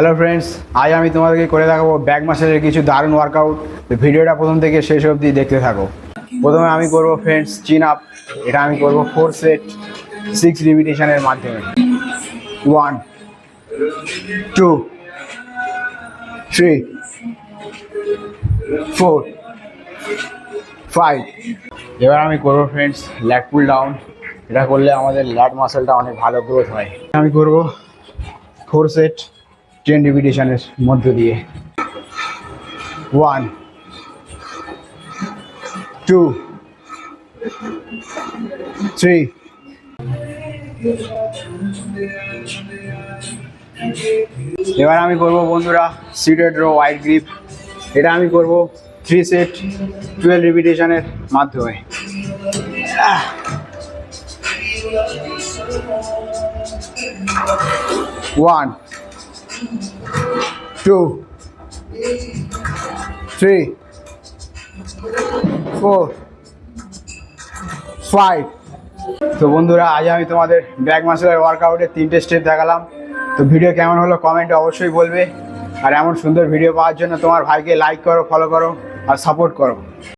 Hello friends আজ আমি তোমাদেরকে করে দেখাবো ব্যাক মাসেলের কিছু দারুণ ওয়ার্কআউট ভিডিওটা প্রথম থেকে শেষ অবধি দেখতে থাকো। প্রথমে আমি করব ফ্রেন্ডস চিন আপ এটা আমি করব ফোর সেট সিক্স রিপিটেশনের মাধ্যমে। One two three four five এবার আমি করব ফ্রেন্ডস ল্যাট পুল ডাউন এটা করলে আমাদের ল্যাট মাসেলটা অনেক ভালো গ্রোথ হয়। আমি করব ফোর সেট টেন রিপিটেশনের মধ্য দিয়ে। ওয়ান টু থ্রি এবার আমি করব বন্ধুরা সিটেড রো ওয়াইড গ্রিপ এটা আমি করব থ্রি সেট টুয়েলভ রিপিটেশনের মাধ্যমে। One two three four five তো বন্ধুরা, আজ আমি তোমাদের ব্যাক মাসেলের ওয়ার্কআউটের তিনটে স্টেপ দেখালাম। তো ভিডিও কেমন হলো কমেন্টে অবশ্যই বলবে। আর এমন সুন্দর ভিডিও পাওয়ার জন্য তোমার ভাইকে লাইক করো ফলো করো, আর সাপোর্ট করো।